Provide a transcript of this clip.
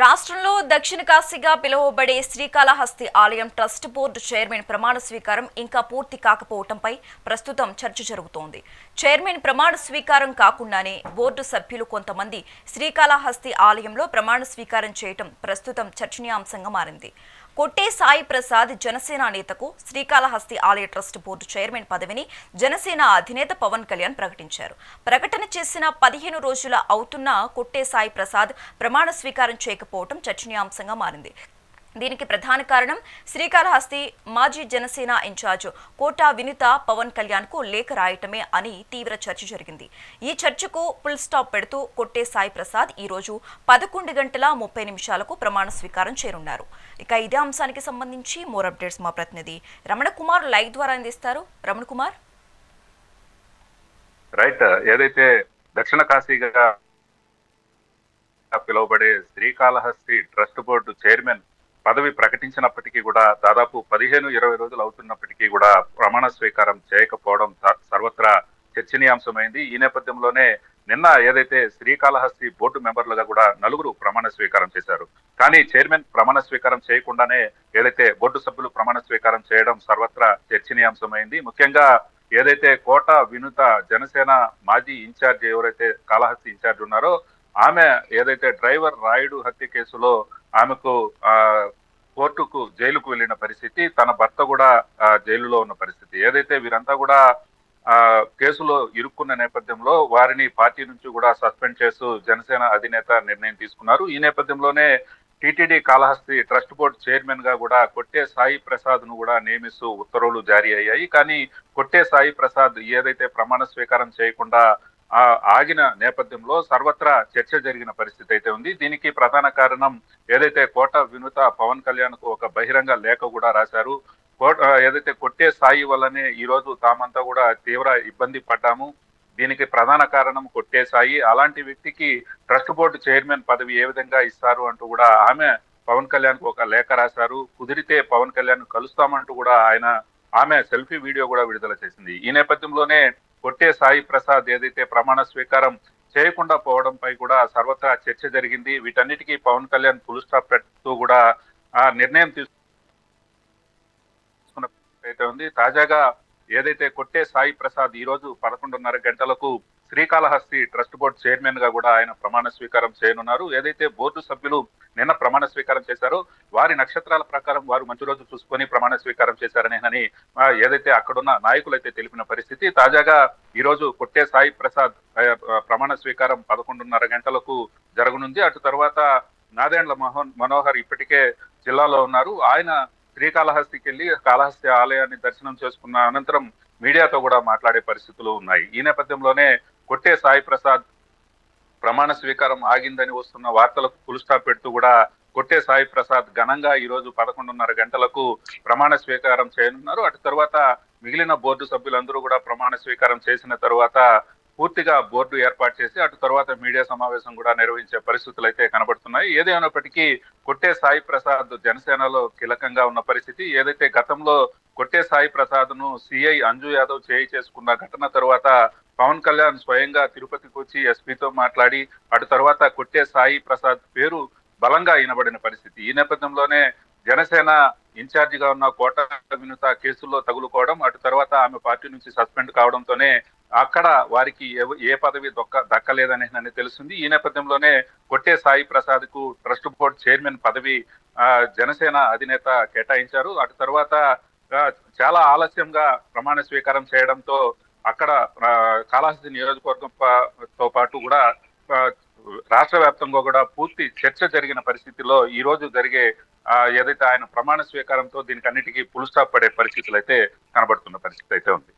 రాష్ట్రంలో దక్షిణ కాశీగా పిలువబడే శ్రీకాళహస్తి ఆలయం ట్రస్ట్ బోర్డు చైర్మన్ ప్రమాణ స్వీకారం ఇంకా పూర్తి కాకపోవటంపై ప్రస్తుతం చర్చ జరుగుతోంది. చైర్మన్ ప్రమాణ స్వీకారం కాకుండానే బోర్డు సభ్యులు కొంతమంది శ్రీకాళహస్తి ఆలయంలో ప్రమాణ స్వీకారం చేయటం ప్రస్తుతం చర్చనీయాంశంగా మారింది. కొట్టే సాయి ప్రసాద్ జనసేన నేతకు శ్రీకాళహస్తి ఆలయ ట్రస్ట్ బోర్డు చైర్మన్ పదవిని జనసేన అధినేత పవన్ కళ్యాణ్ ప్రకటించారు. ప్రకటన చేసిన పదిహేను రోజుల అవుతున్న కొట్టే సాయి ప్రసాద్ ప్రమాణ స్వీకారం చేయక లేకపోవటం చర్చనీయాంశంగా మారింది. దీనికి ప్రధాన కారణం శ్రీకాళహస్తి మాజీ జనసేన ఇన్ఛార్జ్ కోటా వినిత పవన్ కళ్యాణ్కు లేఖ రాయటమే అని తీవ్ర చర్చ జరిగింది. ఈ చర్చకు ఫుల్ స్టాప్ పెడుతూ కొట్టే సాయి ప్రసాద్ ఈ రోజు పదకొండు గంటల ముప్పై నిమిషాలకు ప్రమాణ స్వీకారం చేరున్నారు ఇక ఇదే అంశానికి సంబంధించి మోర్ అప్డేట్స్ మా ప్రతినిధి రమణ కుమార్ లైవ్ ద్వారా అందిస్తారు. రమణ కుమార్? రైట్. ఏదైతే దక్షిణ కాశీగా పిలువబడే శ్రీకాళహస్తి ట్రస్ట్ బోర్డు చైర్మన్ పదవి ప్రకటించినప్పటికీ కూడా దాదాపు పదిహేను ఇరవై రోజులు అవుతున్నప్పటికీ కూడా ప్రమాణ స్వీకారం చేయకపోవడం సర్వత్రా చర్చనీయాంశమైంది. ఈ నేపథ్యంలోనే నిన్న ఏదైతే శ్రీకాళహస్తి బోర్డు మెంబర్లుగా కూడా నలుగురు ప్రమాణ స్వీకారం చేశారు. కానీ చైర్మన్ ప్రమాణ స్వీకారం చేయకుండానే ఏదైతే బోర్డు సభ్యులు ప్రమాణ స్వీకారం చేయడం సర్వత్రా చర్చనీయాంశమైంది. ముఖ్యంగా ఏదైతే కోట వినుత జనసేన మాజీ ఇన్ఛార్జ్ ఎవరైతే కాళహస్తి ఇన్ఛార్జ్ ఉన్నారో ఆమె ఏదైతే డ్రైవర్ రాయుడు హత్య కేసులో ఆమెకు ఆ కోర్టుకు జైలుకు వెళ్ళిన పరిస్థితి తన భర్త కూడా ఆ, జైలులో ఉన్న పరిస్థితి. ఏదైతే వీరంతా కూడా ఆ కేసులో ఇరుక్కున్న నేపథ్యంలో వారిని పార్టీ నుంచి కూడా సస్పెండ్ చేస్తూ జనసేన అధినేత నిర్ణయం తీసుకున్నారు. ఈ నేపథ్యంలోనే టీటీడీ కాళహస్తి ట్రస్ట్ బోర్డు చైర్మన్గా కూడా కొట్టే సాయి ప్రసాద్ను కూడా నియమిస్తూ ఉత్తర్వులు జారీ అయ్యాయి. కానీ కొట్టే సాయి ప్రసాద్ ఏదైతే ప్రమాణ స్వీకారం చేయకుండా ఆగిన నేపథ్యంలో సర్వత్రా చర్చ జరిగిన పరిస్థితి అయితే ఉంది. దీనికి ప్రధాన కారణం ఏదైతే కోట వినుత పవన్ కళ్యాణ్కు ఒక బహిరంగ లేఖ కూడా రాశారు. కోట ఏదైతే కొట్టే స్థాయి వల్లనే ఈ రోజు తామంతా కూడా తీవ్ర ఇబ్బంది పడ్డాము. దీనికి ప్రధాన కారణం కొట్టే సాయి. అలాంటి వ్యక్తికి ట్రస్ట్ బోర్డు చైర్మన్ పదవి ఏ విధంగా ఇస్తారు అంటూ కూడా ఆమె పవన్ కళ్యాణ్కు ఒక లేఖ రాశారు. కుదిరితే పవన్ కళ్యాణ్ కలుస్తామంటూ కూడా ఆయన ఆమె సెల్ఫీ వీడియో కూడా విడుదల చేసింది. ఈ నేపథ్యంలోనే కొట్టే సాయి ప్రసాద్ ఏదైతే ప్రమాణ స్వీకారం చేయకుండా పోవడంపై కూడా సర్వత్రా చర్చ జరిగింది. వీటన్నిటికీ పవన్ కళ్యాణ్ ఫుల్ స్టాప్ పెడుతూ కూడా ఆ నిర్ణయం తీసుకున్న ఉంది. తాజాగా ఏదైతే కొట్టే సాయి ప్రసాద్ ఈ రోజు పదకొండున్నర గంటలకు శ్రీకాళహస్తి ట్రస్ట్ బోర్డు చైర్మన్గా కూడా ఆయన ప్రమాణ స్వీకారం చేయనున్నారు. ఏదైతే బోర్డు సభ్యులు నిన్న ప్రమాణ స్వీకారం చేశారు. వారి నక్షత్రాల ప్రకారం వారు మంచి రోజు చూసుకొని ప్రమాణ స్వీకారం చేశారనేనని ఏదైతే అక్కడున్న నాయకులైతే తెలిపిన పరిస్థితి తాజాగా ఈ రోజు కొట్టే సాయి ప్రసాద్ ప్రమాణ స్వీకారం పదకొండున్నర గంటలకు జరగనుంది. అటు తర్వాత నాదేండ్ల మోహన్ మనోహర్ ఇప్పటికే జిల్లాలో ఉన్నారు. ఆయన శ్రీకాళహస్తికి వెళ్ళి కాళహస్తి ఆలయాన్ని దర్శనం చేసుకున్న అనంతరం మీడియాతో కూడా మాట్లాడే పరిస్థితులు ఉన్నాయి. ఈ నేపథ్యంలోనే కొట్టే సాయి ప్రసాద్ ప్రమాణ స్వీకారం ఆగిందని వస్తున్న వార్తలకు ఫుల్ పెడుతూ కూడా కొట్టే సాయి ప్రసాద్ ఘనంగా ఈ రోజు పదకొండున్నర గంటలకు ప్రమాణ స్వీకారం చేయనున్నారు. అటు తర్వాత మిగిలిన బోర్డు సభ్యులందరూ కూడా ప్రమాణ స్వీకారం చేసిన తర్వాత పూర్తిగా బోర్డు ఏర్పాటు చేసి అటు తర్వాత మీడియా సమావేశం కూడా నిర్వహించే పరిస్థితులు అయితే కనబడుతున్నాయి. ఏదేమైనప్పటికీ కొట్టే సాయి ప్రసాద్ జనసేనలో కీలకంగా ఉన్న పరిస్థితి ఏదైతే గతంలో కొట్టే సాయి ప్రసాద్ను సిఐ అంజు యాదవ్ చేయి చేసుకున్న ఘటన తర్వాత పవన్ కళ్యాణ్ స్వయంగా తిరుపతికి వచ్చి ఎస్పీతో మాట్లాడి అటు తర్వాత కొట్టే సాయి ప్రసాద్ పేరు బలంగా వినబడిన పరిస్థితి. ఈ నేపథ్యంలోనే జనసేన ఇన్ఛార్జిగా ఉన్న కోట వినుత కేసుల్లో తగులుకోవడం అటు తర్వాత ఆమె పార్టీ నుంచి సస్పెండ్ కావడంతోనే అక్కడ వారికి ఏ పదవి దొక్క దక్కలేదని తెలిసింది. ఈ నేపథ్యంలోనే కొట్టే సాయి ప్రసాద్కు ట్రస్ట్ బోర్డు చైర్మన్ పదవి జనసేన అధినేత కేటాయించారు. అటు తర్వాత చాలా ఆలస్యంగా ప్రమాణ స్వీకారం చేయడంతో అక్కడ కాళహస్తి నియోజకవర్గం తో పాటు కూడా రాష్ట్ర వ్యాప్తంగా కూడా పూర్తి చర్చ జరిగిన పరిస్థితిలో ఈ రోజు జరిగే ఏదైతే ఆయన ప్రమాణ స్వీకారంతో దీనికి అన్నిటికీ పులుస్టాప్ పడే పరిస్థితులు అయితే కనబడుతున్న పరిస్థితి అయితే ఉంది.